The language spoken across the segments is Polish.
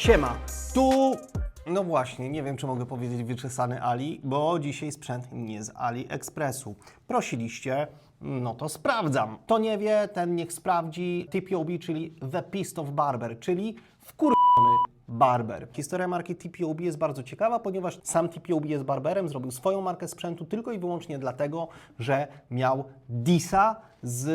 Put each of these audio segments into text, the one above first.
Siema, tu... No właśnie, nie wiem czy mogę powiedzieć wyczesany Ali, bo dzisiaj sprzęt nie z AliExpressu. Prosiliście, no to sprawdzam. Kto nie wie, ten niech sprawdzi TPOB, czyli The Beast of Barber, czyli wkurwiony barber. Historia marki TPOB jest bardzo ciekawa, ponieważ sam TPOB jest barberem, zrobił swoją markę sprzętu tylko i wyłącznie dlatego, że miał disa z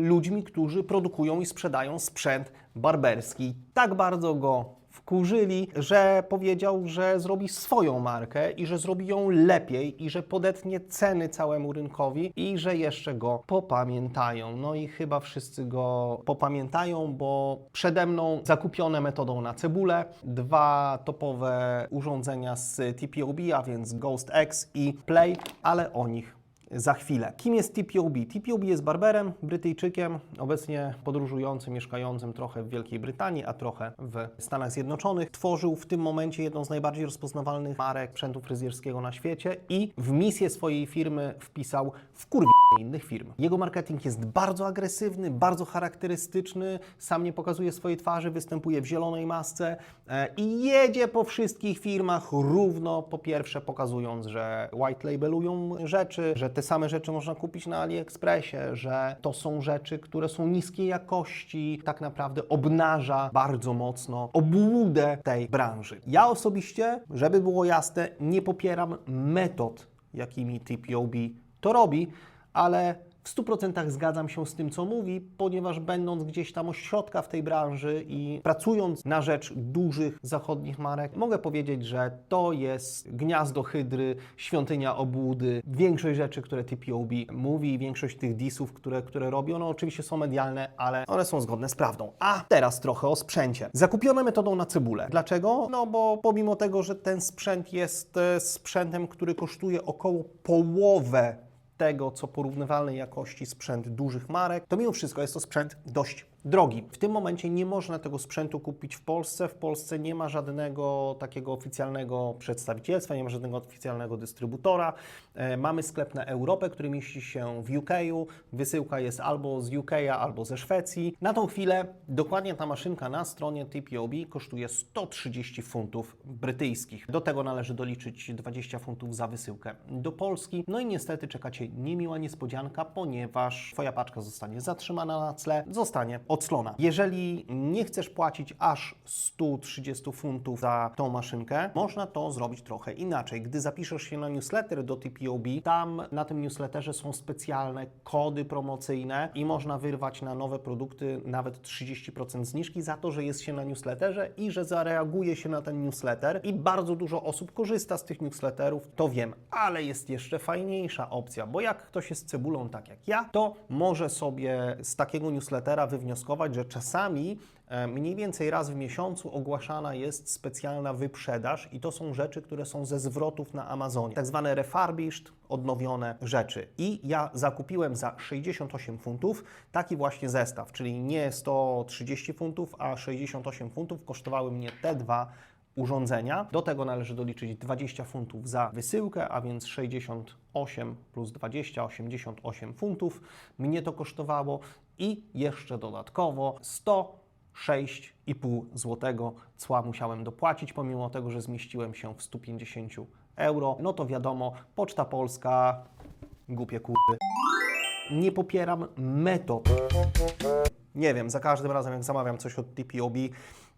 ludźmi, którzy produkują i sprzedają sprzęt barberski. Tak bardzo go wkurzyli, że powiedział, że zrobi swoją markę i że zrobi ją lepiej i że podetnie ceny całemu rynkowi i że jeszcze go popamiętają. No i chyba wszyscy go popamiętają, bo przede mną zakupione metodą na cebulę dwa topowe urządzenia z TPOB, a więc Ghost X i Play, ale o nich za chwilę. Kim jest TPOB? TPOB jest barberem, Brytyjczykiem, obecnie podróżującym, mieszkającym trochę w Wielkiej Brytanii, a trochę w Stanach Zjednoczonych. Tworzył w tym momencie jedną z najbardziej rozpoznawalnych marek sprzętu fryzjerskiego na świecie i w misję swojej firmy wpisał wkurwienie innych firm. Jego marketing jest bardzo agresywny, bardzo charakterystyczny, sam nie pokazuje swojej twarzy, występuje w zielonej masce e, i jedzie po wszystkich firmach równo, po pierwsze pokazując, że white labelują rzeczy, że te same rzeczy można kupić na AliExpressie, że to są rzeczy, które są niskiej jakości, tak naprawdę obnaża bardzo mocno obłudę tej branży. Ja osobiście, żeby było jasne, nie popieram metod, jakimi TPOB to robi, ale w 100% zgadzam się z tym, co mówi, ponieważ będąc gdzieś tam od środka w tej branży i pracując na rzecz dużych zachodnich marek, mogę powiedzieć, że to jest gniazdo hydry, świątynia obłudy. Większość rzeczy, które TPOB mówi, większość tych disów, które, które robi, one oczywiście są medialne, ale one są zgodne z prawdą. A teraz trochę o sprzęcie. Zakupione metodą na cebulę. Dlaczego? No bo pomimo tego, że ten sprzęt jest e, sprzętem, który kosztuje około połowę tego, co porównywalnej jakości sprzęt dużych marek, to mimo wszystko jest to sprzęt dość drogi. W tym momencie nie można tego sprzętu kupić w Polsce. W Polsce nie ma żadnego takiego oficjalnego przedstawicielstwa, nie ma żadnego oficjalnego dystrybutora. E, mamy sklep na Europę, który mieści się w UK. Wysyłka jest albo z UK, albo ze Szwecji. Na tą chwilę dokładnie ta maszynka na stronie TPOB kosztuje 130 funtów brytyjskich. Do tego należy doliczyć 20 funtów za wysyłkę do Polski. No i niestety czeka Cię niemiła niespodzianka, ponieważ Twoja paczka zostanie zatrzymana na tle, zostanie Jeżeli nie chcesz płacić aż 130 funtów za tą maszynkę, można to zrobić trochę inaczej. Gdy zapiszesz się na newsletter do TPOB, tam na tym newsletterze są specjalne kody promocyjne i można wyrwać na nowe produkty nawet 30% zniżki za to, że jest się na newsletterze i że zareaguje się na ten newsletter i bardzo dużo osób korzysta z tych newsletterów, to wiem, ale jest jeszcze fajniejsza opcja, bo jak ktoś jest cebulą tak jak ja, to może sobie z takiego newslettera wywnioskować, że czasami e, mniej więcej raz w miesiącu ogłaszana jest specjalna wyprzedaż i to są rzeczy, które są ze zwrotów na Amazonie, tak zwane refurbished, odnowione rzeczy. I ja zakupiłem za 68 funtów taki właśnie zestaw, czyli nie 130 funtów, a 68 funtów kosztowały mnie te dwa urządzenia. Do tego należy doliczyć 20 funtów za wysyłkę, a więc 68 plus 20, 88 funtów. Mnie to kosztowało i jeszcze dodatkowo 106,5 zł cła musiałem dopłacić, pomimo tego, że zmieściłem się w 150 euro. No to wiadomo, Poczta Polska, głupie kurwy. Nie popieram metod nie wiem, za każdym razem jak zamawiam coś od TPOB,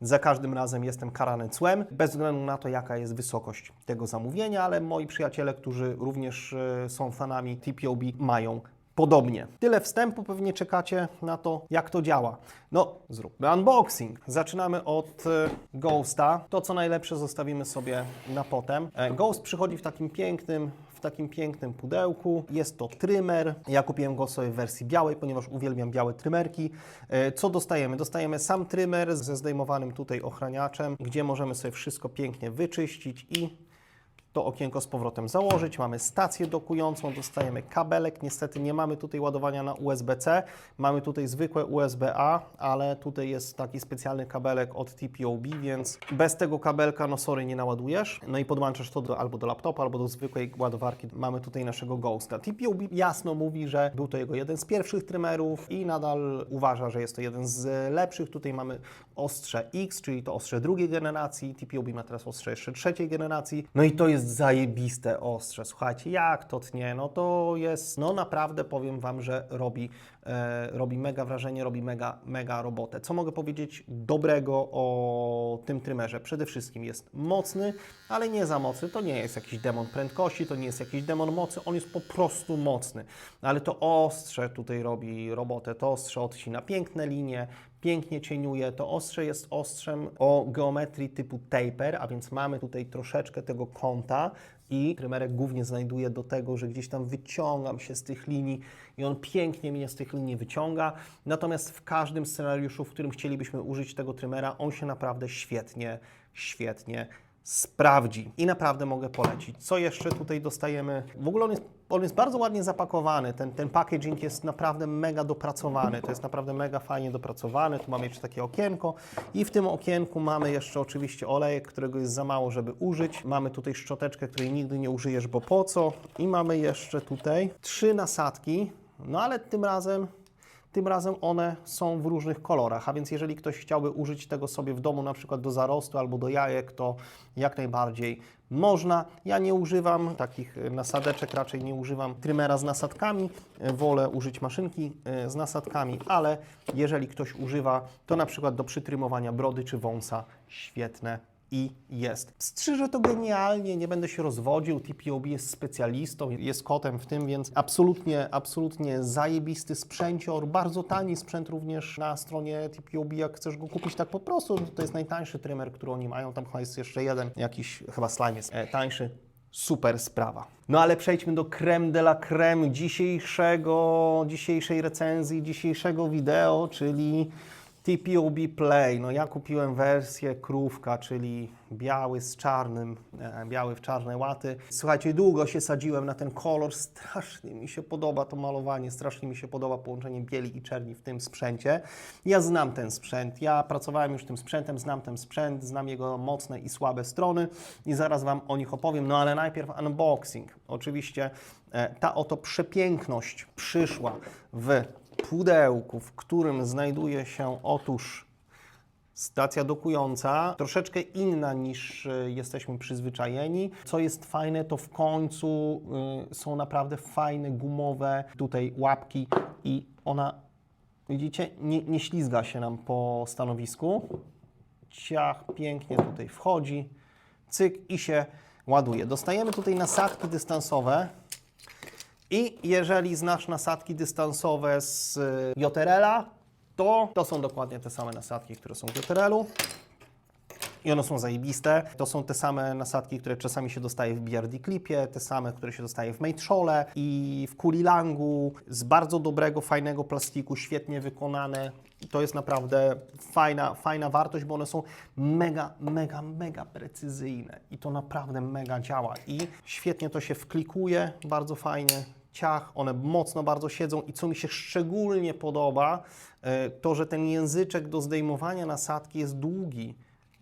za każdym razem jestem karany cłem, bez względu na to, jaka jest wysokość tego zamówienia, ale moi przyjaciele, którzy również e, są fanami TPOB, mają podobnie. Tyle wstępu, pewnie czekacie na to, jak to działa. No, zróbmy unboxing. Zaczynamy od e, Ghosta. To, co najlepsze, zostawimy sobie na potem. E, Ghost przychodzi w takim pięknym takim pięknym pudełku. Jest to trymer. Ja kupiłem go sobie w wersji białej, ponieważ uwielbiam białe trymerki. E, Co dostajemy? Dostajemy sam trymer ze zdejmowanym tutaj ochraniaczem, gdzie możemy sobie wszystko pięknie wyczyścić i to okienko z powrotem założyć. Mamy stację dokującą, dostajemy kabelek. Niestety nie mamy tutaj ładowania na USB-C. Mamy tutaj zwykłe USB-A, ale tutaj jest taki specjalny kabelek od TPOB, więc bez tego kabelka, no sorry, nie naładujesz. No i podłączasz to do, albo do laptopa, albo do zwykłej ładowarki. Mamy tutaj naszego Ghosta. TPOB jasno mówi, że był to jego jeden z pierwszych trymerów i nadal uważa, że jest to jeden z lepszych. Tutaj mamy ostrze X, czyli to ostrze drugiej generacji. TPOB ma teraz ostrze jeszcze trzeciej generacji. No i to jest zajebiste ostrze. Słuchajcie, jak to tnie, no to jest, no naprawdę powiem Wam, że robi, e, robi mega wrażenie, robi mega, mega robotę. Co mogę powiedzieć dobrego o tym trymerze? Przede wszystkim jest mocny, ale nie za mocny. To nie jest jakiś demon prędkości, to nie jest jakiś demon mocy, on jest po prostu mocny. Ale to ostrze tutaj robi robotę, to ostrze odcina piękne linie, pięknie cieniuje. To ostrze jest ostrzem o geometrii typu taper, a więc mamy tutaj troszeczkę tego kąta i trymerek głównie znajduje do tego, że gdzieś tam wyciągam się z tych linii i on pięknie mnie z tych linii wyciąga. Natomiast w każdym scenariuszu, w którym chcielibyśmy użyć tego trymera, on się naprawdę świetnie, świetnie sprawdzi i naprawdę mogę polecić. Co jeszcze tutaj dostajemy? W ogóle on jest, on jest bardzo ładnie zapakowany, ten, ten packaging jest naprawdę mega dopracowany, to jest naprawdę mega fajnie dopracowany, tu mamy jeszcze takie okienko i w tym okienku mamy jeszcze oczywiście olejek, którego jest za mało, żeby użyć. Mamy tutaj szczoteczkę, której nigdy nie użyjesz, bo po co? I mamy jeszcze tutaj trzy nasadki, no ale tym razem tym razem one są w różnych kolorach, a więc jeżeli ktoś chciałby użyć tego sobie w domu, na przykład do zarostu albo do jajek, to jak najbardziej można. Ja nie używam takich e, nasadeczek, raczej nie używam trymera z nasadkami, E, wolę użyć maszynki e, z nasadkami, ale jeżeli ktoś używa, to na przykład do przytrymowania brody czy wąsa, świetne i jest. Strzyże to genialnie, nie będę się rozwodził. TPOB jest specjalistą, jest kotem w tym, więc absolutnie, absolutnie zajebisty sprzęcior. Bardzo tani sprzęt również na stronie TPOB, jak chcesz go kupić tak po prostu. To jest najtańszy trymer, który oni mają. Tam chyba jest jeszcze jeden, jakiś chyba slime jest e, tańszy. Super sprawa. No ale przejdźmy do creme de la creme dzisiejszego, dzisiejszej recenzji, dzisiejszego wideo, czyli TPOB Play. No ja kupiłem wersję krówka, czyli biały z czarnym, e, biały w czarne łaty. Słuchajcie, długo się sadziłem na ten kolor, strasznie mi się podoba to malowanie, strasznie mi się podoba połączenie bieli i czerni w tym sprzęcie. Ja znam ten sprzęt, ja pracowałem już tym sprzętem, znam ten sprzęt, znam jego mocne i słabe strony i zaraz Wam o nich opowiem, no ale najpierw unboxing. Oczywiście e, ta oto przepiękność przyszła w pudełku, w którym znajduje się otóż stacja dokująca, troszeczkę inna niż y, jesteśmy przyzwyczajeni. Co jest fajne, to w końcu y, są naprawdę fajne, gumowe tutaj łapki i ona, widzicie, nie, nie ślizga się nam po stanowisku. Ciach, pięknie tutaj wchodzi, cyk i się ładuje. Dostajemy tutaj nasadki dystansowe. I jeżeli znasz nasadki dystansowe z y, JTRL-a, to to są dokładnie te same nasadki, które są w JTRL-u. I one są zajebiste. To są te same nasadki, które czasami się dostaje w BRD Clipie, te same, które się dostaje w Mate Shole i w Kulilangu z bardzo dobrego, fajnego plastiku, świetnie wykonane. To jest naprawdę fajna, fajna wartość, bo one są mega, mega, mega precyzyjne i to naprawdę mega działa. I świetnie to się wklikuje, bardzo fajnie ciach, one mocno bardzo siedzą i co mi się szczególnie podoba, e, to że ten języczek do zdejmowania nasadki jest długi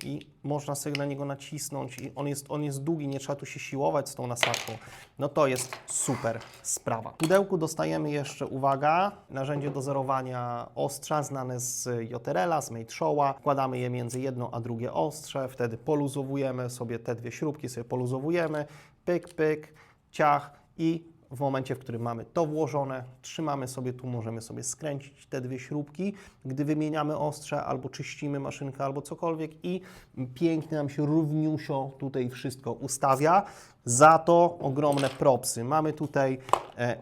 i można sobie na niego nacisnąć i on jest, on jest długi, nie trzeba tu się siłować z tą nasadką. No to jest super sprawa. W pudełku dostajemy jeszcze, uwaga, narzędzie do zerowania ostrza znane z JTRL-a, z Mate Show'a. Wkładamy je między jedno a drugie ostrze, wtedy poluzowujemy sobie te dwie śrubki, sobie poluzowujemy, pyk, pyk, ciach i w momencie, w którym mamy to włożone, trzymamy sobie tu, możemy sobie skręcić te dwie śrubki, gdy wymieniamy ostrze albo czyścimy maszynkę albo cokolwiek i pięknie nam się równiusio tutaj wszystko ustawia. Za to ogromne propsy. Mamy tutaj e, e,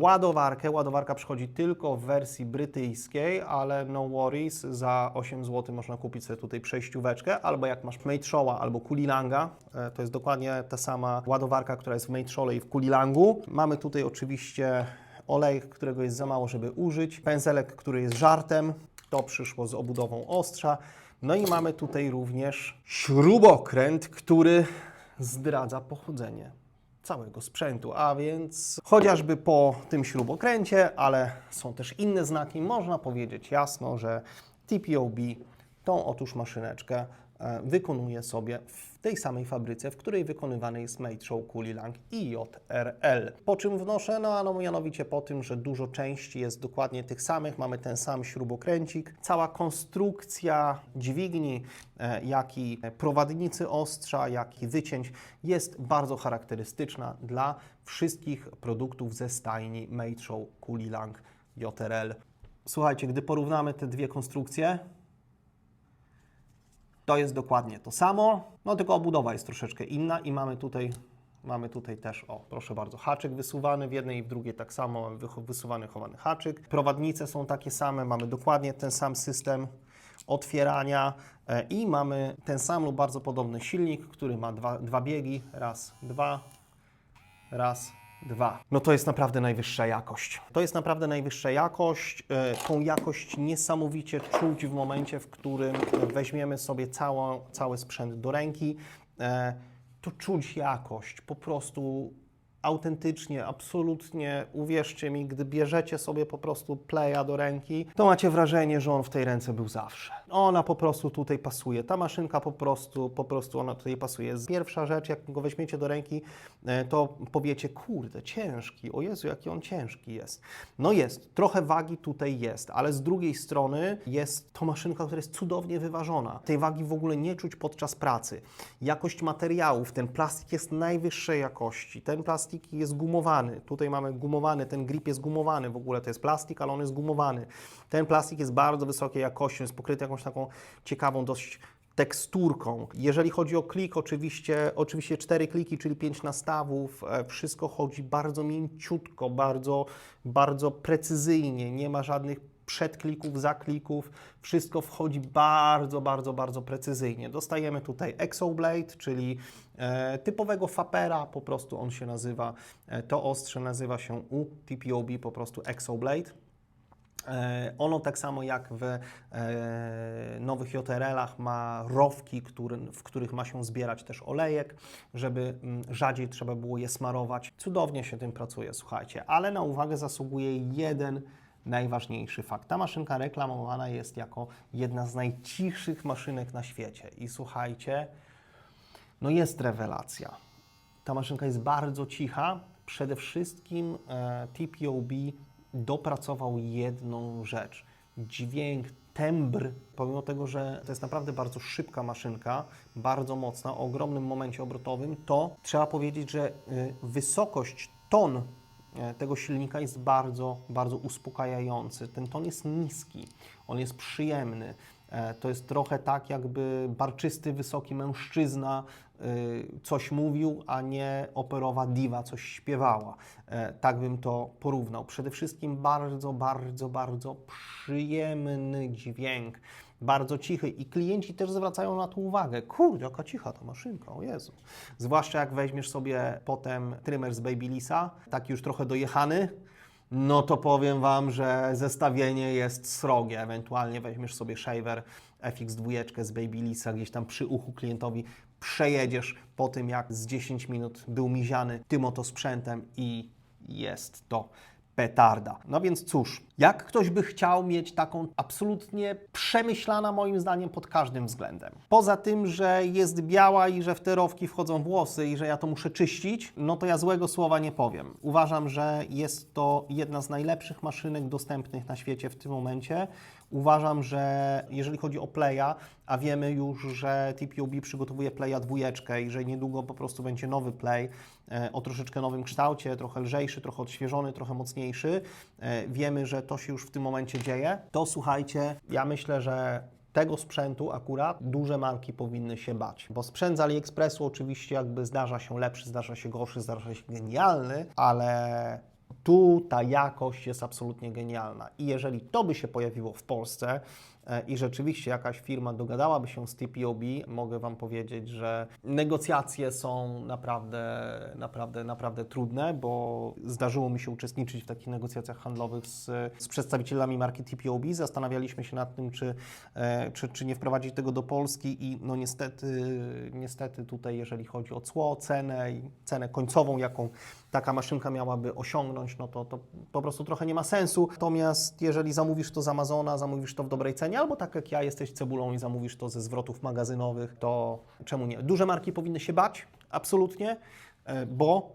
ładowarkę. Ładowarka przychodzi tylko w wersji brytyjskiej, ale no worries, za 8 zł można kupić sobie tutaj przejścióweczkę, albo jak masz Mate Show'a albo Kulilanga, e, to jest dokładnie ta sama ładowarka, która jest w Mate Show'le i w Kulilangu. Mamy tutaj oczywiście olej, którego jest za mało, żeby użyć, pędzelek, który jest żartem, to przyszło z obudową ostrza. No i mamy tutaj również śrubokręt, który zdradza pochodzenie całego sprzętu, a więc chociażby po tym śrubokręcie, ale są też inne znaki, można powiedzieć jasno, że TPOB tą otóż maszyneczkę e, wykonuje sobie w tej samej fabryce, w której wykonywany jest Show Kulilang i JRL. Po czym wnoszę? No, no mianowicie po tym, że dużo części jest dokładnie tych samych, mamy ten sam śrubokręcik. Cała konstrukcja dźwigni, e, jak i prowadnicy ostrza, jak i wycięć jest bardzo charakterystyczna dla wszystkich produktów ze stajni Show Kulilang JRL. Słuchajcie, gdy porównamy te dwie konstrukcje, to jest dokładnie to samo, no tylko obudowa jest troszeczkę inna i mamy tutaj, mamy tutaj też, o proszę bardzo, haczyk wysuwany w jednej i w drugiej tak samo wysuwany, chowany haczyk. Prowadnice są takie same, mamy dokładnie ten sam system otwierania e, i mamy ten sam lub bardzo podobny silnik, który ma dwa, dwa biegi, raz, dwa, raz, dwa. No to jest naprawdę najwyższa jakość. To jest naprawdę najwyższa jakość. E, Tą jakość niesamowicie czuć w momencie, w którym weźmiemy sobie całą, cały sprzęt do ręki. E, To czuć jakość, po prostu autentycznie, absolutnie, uwierzcie mi, gdy bierzecie sobie po prostu playa do ręki, to macie wrażenie, że on w tej ręce był zawsze. Ona po prostu tutaj pasuje. Ta maszynka po prostu, po prostu ona tutaj pasuje. Pierwsza rzecz, jak go weźmiecie do ręki, e, to powiecie, kurde, ciężki, o Jezu, jaki on ciężki jest. No jest, trochę wagi tutaj jest, ale z drugiej strony jest to maszynka, która jest cudownie wyważona. Tej wagi w ogóle nie czuć podczas pracy. Jakość materiałów, ten plastik jest najwyższej jakości. Ten plastik jest gumowany. Tutaj mamy gumowany, ten grip jest gumowany w ogóle, to jest plastik, ale on jest gumowany. Ten plastik jest bardzo wysokiej jakości, jest pokryty jakąś taką ciekawą dość teksturką. Jeżeli chodzi o klik, oczywiście, oczywiście cztery kliki, czyli pięć nastawów, e, wszystko chodzi bardzo mięciutko, bardzo, bardzo precyzyjnie, nie ma żadnych przedklików, zaklików, wszystko wchodzi bardzo, bardzo, bardzo precyzyjnie. Dostajemy tutaj Exoblade, czyli e, typowego fapera, po prostu on się nazywa, e, to ostrze nazywa się u TPOB po prostu Exoblade. E, Ono tak samo jak w e, nowych JRL-ach ma rowki, który, w których ma się zbierać też olejek, żeby mm, rzadziej trzeba było je smarować. Cudownie się tym pracuje, słuchajcie, ale na uwagę zasługuje jeden najważniejszy fakt. Ta maszynka reklamowana jest jako jedna z najcichszych maszynek na świecie i słuchajcie, no jest rewelacja. Ta maszynka jest bardzo cicha. Przede wszystkim e, TPOB dopracował jedną rzecz. Dźwięk, tembr, pomimo tego, że to jest naprawdę bardzo szybka maszynka, bardzo mocna, o ogromnym momencie obrotowym, to trzeba powiedzieć, że y, wysokość ton tego silnika jest bardzo, bardzo uspokajający. Ten ton jest niski, on jest przyjemny. E, To jest trochę tak, jakby barczysty, wysoki mężczyzna y, coś mówił, a nie operowa diwa coś śpiewała. E, Tak bym to porównał. Przede wszystkim bardzo, bardzo, bardzo przyjemny dźwięk. Bardzo cichy i klienci też zwracają na to uwagę. Kurde, jaka cicha ta maszynka, o Jezu. Zwłaszcza jak weźmiesz sobie potem trymer z Babylisa, taki już trochę dojechany, no to powiem Wam, że zestawienie jest srogie. Ewentualnie weźmiesz sobie shaver FX2 z Babylisa gdzieś tam przy uchu klientowi, przejedziesz po tym, jak z 10 minut był miziany tym oto sprzętem i jest to petarda. No więc cóż, jak ktoś by chciał mieć taką absolutnie przemyślana moim zdaniem pod każdym względem. Poza tym, że jest biała i że w te rowki wchodzą włosy i że ja to muszę czyścić, no to ja złego słowa nie powiem. Uważam, że jest to jedna z najlepszych maszynek dostępnych na świecie w tym momencie. Uważam, że jeżeli chodzi o Playa, a wiemy już, że TPOB przygotowuje Playa dwójeczkę i że niedługo po prostu będzie nowy Play o troszeczkę nowym kształcie, trochę lżejszy, trochę odświeżony, trochę mocniejszy. E, Wiemy, że to się już w tym momencie dzieje. To słuchajcie, ja myślę, że tego sprzętu akurat duże marki powinny się bać, bo sprzęt z AliExpressu oczywiście jakby zdarza się lepszy, zdarza się gorszy, zdarza się genialny, ale tu ta jakość jest absolutnie genialna. I jeżeli to by się pojawiło w Polsce, e, i rzeczywiście jakaś firma dogadałaby się z TPOB, mogę Wam powiedzieć, że negocjacje są naprawdę, naprawdę, naprawdę trudne, bo zdarzyło mi się uczestniczyć w takich negocjacjach handlowych z, z przedstawicielami marki TPOB. Zastanawialiśmy się nad tym, czy, e, czy, czy nie wprowadzić tego do Polski i no niestety, niestety tutaj, jeżeli chodzi o cło, cenę i cenę końcową, jaką taka maszynka miałaby osiągnąć, no to, to po prostu trochę nie ma sensu. Natomiast jeżeli zamówisz to z Amazona, zamówisz to w dobrej cenie, albo tak jak ja jesteś cebulą i zamówisz to ze zwrotów magazynowych, to czemu nie? Duże marki powinny się bać, absolutnie, e, bo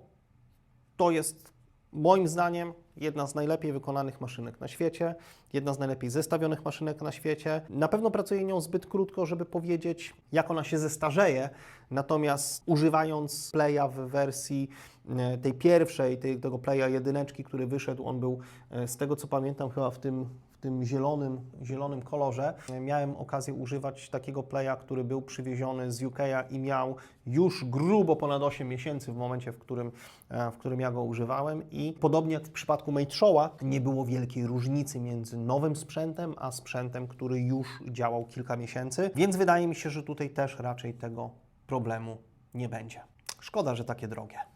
to jest moim zdaniem jedna z najlepiej wykonanych maszynek na świecie, jedna z najlepiej zestawionych maszynek na świecie. Na pewno pracuję nią zbyt krótko, żeby powiedzieć, jak ona się zestarzeje, natomiast używając Playa w wersji e, tej pierwszej, tego Playa jedyneczki, który wyszedł, on był e, z tego co pamiętam chyba w tym tym zielonym, zielonym kolorze. Miałem okazję używać takiego playa, który był przywieziony z UK i miał już grubo ponad 8 miesięcy w momencie, w którym, e, w którym ja go używałem. I podobnie jak w przypadku Mate nie było wielkiej różnicy między nowym sprzętem, a sprzętem, który już działał kilka miesięcy. Więc wydaje mi się, że tutaj też raczej tego problemu nie będzie. Szkoda, że takie drogie.